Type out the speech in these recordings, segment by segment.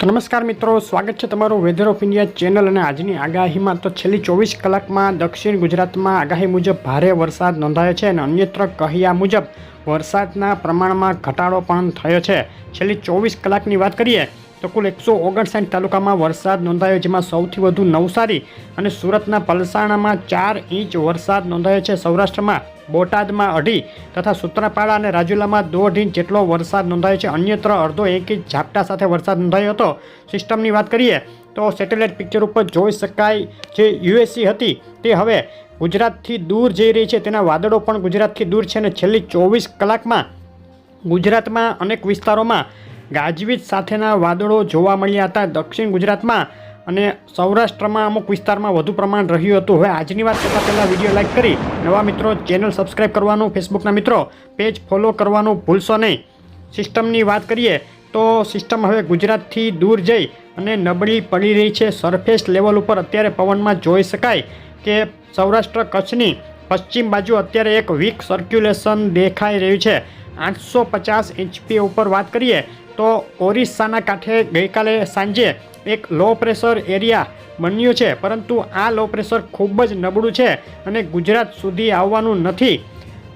તો નમસ્કાર મિત્રો, સ્વાગત છે તમારું વેધર ઓફ ઇન્ડિયા ચેનલ અને આજની આગાહીમાં તો છેલ્લી ચોવીસ કલાકમાં દક્ષિણ ગુજરાતમાં આગાહી મુજબ ભારે વરસાદ નોંધાયો છે અને અન્યત્ર કહ્યા મુજબ વરસાદના પ્રમાણમાં ઘટાડો પણ થયો છે. છેલ્લી ચોવીસ કલાકની વાત કરીએ તો કુલ એકસો ઓગણસાઠ તાલુકામાં વરસાદ નોંધાયો, જેમાં સૌથી વધુ નવસારી અને સુરતના પલસાણામાં ચાર ઇંચ વરસાદ નોંધાયો છે. સૌરાષ્ટ્રમાં, બોટાદમાં અઢી તથા સુત્રાપાડા અને રાજુલામાં દોઢ ઇંચ જેટલો વરસાદ નોંધાયો છે. અન્યત્ર અડધો એક ઇંચ ઝાપટા સાથે વરસાદ નોંધાયો હતો. સિસ્ટમની વાત કરીએ તો સેટેલાઇટ પિક્ચર ઉપર જોઈ શકાય જે યુએસસી હતી. તે હવે ગુજરાતથી દૂર જઈ રહી છે. તેના વાદળો પણ ગુજરાતથી દૂર છે અને છેલ્લી ચોવીસ કલાકમાં ગુજરાતમાં અનેક વિસ્તારોમાં ગાજવીજ સાથેના વાદળો જોવા મળ્યા હતા દક્ષિણ ગુજરાતમાં અને સૌરાષ્ટ્રમાં અમુક વિસ્તારમાં વધુ પ્રમાણ રહ્યું હતું. હવે આજની વાત કરતાં પહેલાં વીડિયો લાઇક કરી નવા મિત્રો ચેનલ સબસ્ક્રાઈબ કરવાનું, ફેસબુકના મિત્રો પેજ ફોલો કરવાનું ભૂલશો નહીં. સિસ્ટમની વાત કરીએ તો સિસ્ટમ હવે ગુજરાતથી દૂર જઈ અને નબળી પડી રહી છે. સરફેસ લેવલ ઉપર અત્યારે પવનમાં જોઈ શકાય કે સૌરાષ્ટ્ર કચ્છની પશ્ચિમ બાજુ અત્યારે એક વીક સર્ક્યુલેશન દેખાઈ રહ્યું છે. આઠસો પચાસ એચપી ઉપર વાત કરીએ તો ઓરિસ્સાના કાંઠે ગઈકાલે સાંજે એક લો પ્રેશર એરિયા બન્યું છે. પરંતુ આ લો પ્રેશર ખૂબ જ નબળું છે અને ગુજરાત સુધી આવવાનું નથી.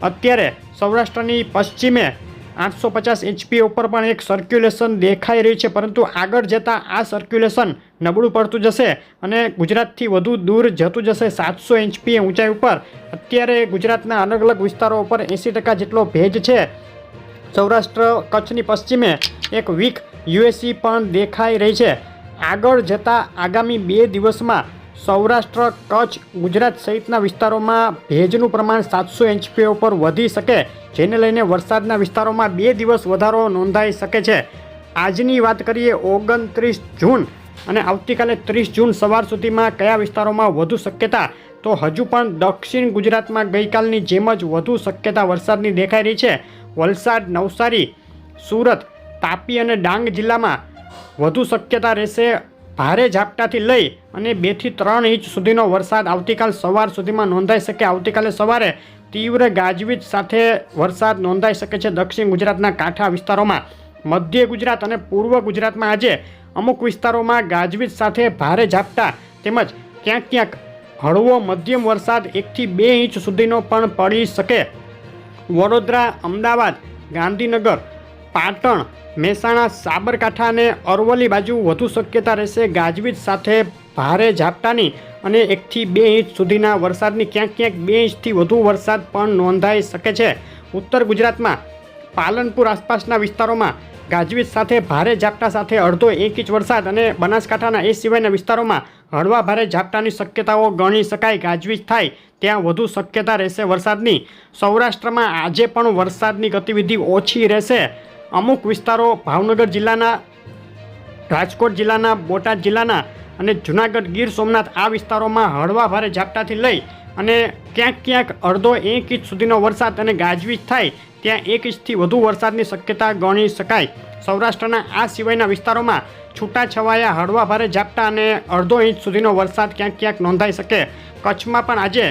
અત્યારે સૌરાષ્ટ્રની પશ્ચિમે આઠસો પચાસ એચપી ઉપર પણ એક સર્ક્યુલેશન દેખાઈ રહ્યું છે. પરંતુ આગળ જતાં આ સર્ક્યુલેશન નબળું પડતું જશે અને ગુજરાતથી વધુ દૂર જતું જશે સાતસો એચપી ઊંચાઈ ઉપર. અત્યારે ગુજરાતના અલગ અલગ વિસ્તારો ઉપર એંસી ટકા જેટલો ભેજ છે. સૌરાષ્ટ્ર કચ્છની પશ્ચિમે એક વીક યુએસી પણ દેખાઈ રહી છે. આગળ જતાં આગામી બે દિવસમાં સૌરાષ્ટ્ર, કચ્છ, ગુજરાત સહિતના વિસ્તારોમાં ભેજનું પ્રમાણ સાતસો એચપી ઉપર વધી શકે, જેને લઈને વરસાદના વિસ્તારોમાં બે દિવસ વધારો નોંધાઈ શકે છે. આજની વાત કરીએ ઓગણત્રીસ જૂન અને આવતીકાલે ત્રીસ જૂન સવાર સુધીમાં કયા વિસ્તારોમાં વધુ શક્યતા? તો હજુ પણ દક્ષિણ ગુજરાતમાં ગઈકાલની જેમ જ વધુ શક્યતા વરસાદની દેખાઈ રહી છે. વલસાડ, નવસારી, સુરત તાપી અને ડાંગ જિલ્લામાં વધુ શક્યતા રહેશે. ભારે ઝાપટાથી લઈ અને બેથી ત્રણ ઇંચ સુધીનો વરસાદ આવતીકાલ સવાર સુધીમાં નોંધાઈ શકે. આવતીકાલે સવારે તીવ્ર ગાજવીજ સાથે વરસાદ નોંધાઈ શકે છે દક્ષિણ ગુજરાતના કાંઠા વિસ્તારોમાં. મધ્ય ગુજરાત અને પૂર્વ ગુજરાતમાં આજે અમુક વિસ્તારોમાં ગાજવીજ સાથે ભારે ઝાપટા તેમજ ક્યાંક ક્યાંક હળવો મધ્યમ વરસાદ એકથી બે ઇંચ સુધીનો પણ પડી શકે. વડોદરા, અમદાવાદ, ગાંધીનગર, પાટણ મહેસાણા સાબરકાંઠા અને અરવલ્લી બાજુ વધુ શક્યતા રહેશે. ગાજવીજ સાથે ભારે ઝાપટાની અને એકથી બે ઇંચ સુધીના વરસાદની ક્યાંક ક્યાંક બે ઇંચથી વધુ વરસાદ પણ નોંધાઈ શકે છે. ઉત્તર ગુજરાતમાં પાલનપુર આસપાસના વિસ્તારોમાં ગાજવીજ સાથે ભારે ઝાપટા સાથે અડધો એક ઇંચ વરસાદ અને બનાસકાંઠાના એ સિવાયના વિસ્તારોમાં હળવા ભારે ઝાપટાની શક્યતાઓ ગણી શકાય. ગાજવીજ થાય ત્યાં વધુ શક્યતા રહેશે વરસાદની. સૌરાષ્ટ્રમાં આજે પણ વરસાદની ગતિવિધિ ઓછી રહેશે. અમુક વિસ્તારો ભાવનગર જિલ્લાના, રાજકોટ જિલ્લાના, બોટાદ જિલ્લાના અને જુનાગઢ ગીર સોમનાથ આ વિસ્તારોમાં હળવા ભારે ઝાપટાથી લઈ અને ક્યાંક ક્યાંક અડધો એક ઇંચ સુધીનો વરસાદ અને ગાજવીજ થાય ત્યાં એક ઇંચથી વધુ વરસાદની શક્યતા ગણી શકાય. સૌરાષ્ટ્રના આ સિવાયના વિસ્તારોમાં છૂટાછવાયા, હળવા ભારે ઝાપટા અને અડધો ઇંચ સુધીનો વરસાદ ક્યાંક ક્યાંક નોંધાઈ શકે. કચ્છમાં પણ આજે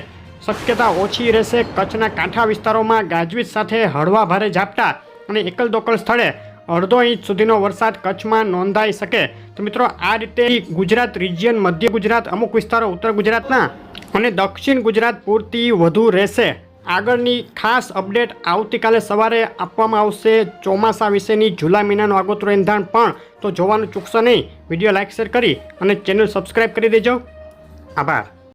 શક્યતા ઓછી રહેશે. કચ્છના કાંઠા વિસ્તારોમાં ગાજવીજ સાથે હળવા ભારે ઝાપટા અને એકલ દોકલ સ્થળે અડધો ઇંચ સુધીનો વરસાદ કચ્છમાં નોંધાઈ શકે. તો મિત્રો, આ રીતે ગુજરાત રિજિયન, મધ્ય ગુજરાત, અમુક વિસ્તારો, ઉત્તર ગુજરાતના અને દક્ષિણ ગુજરાત પૂરતી વધુ રહેશે. આગળની ખાસ અપડેટ આવતીકાલે સવારે આપવામાં આવશે ચોમાસા વિશેની જુલાઈ મહિનાનું આગોતરું એંધાણ પણ. તો જોવાનું ચૂકશો નહીં. વીડિયો લાઇક શેર કરી અને ચેનલ સબસ્ક્રાઈબ કરી દેજો. આભાર.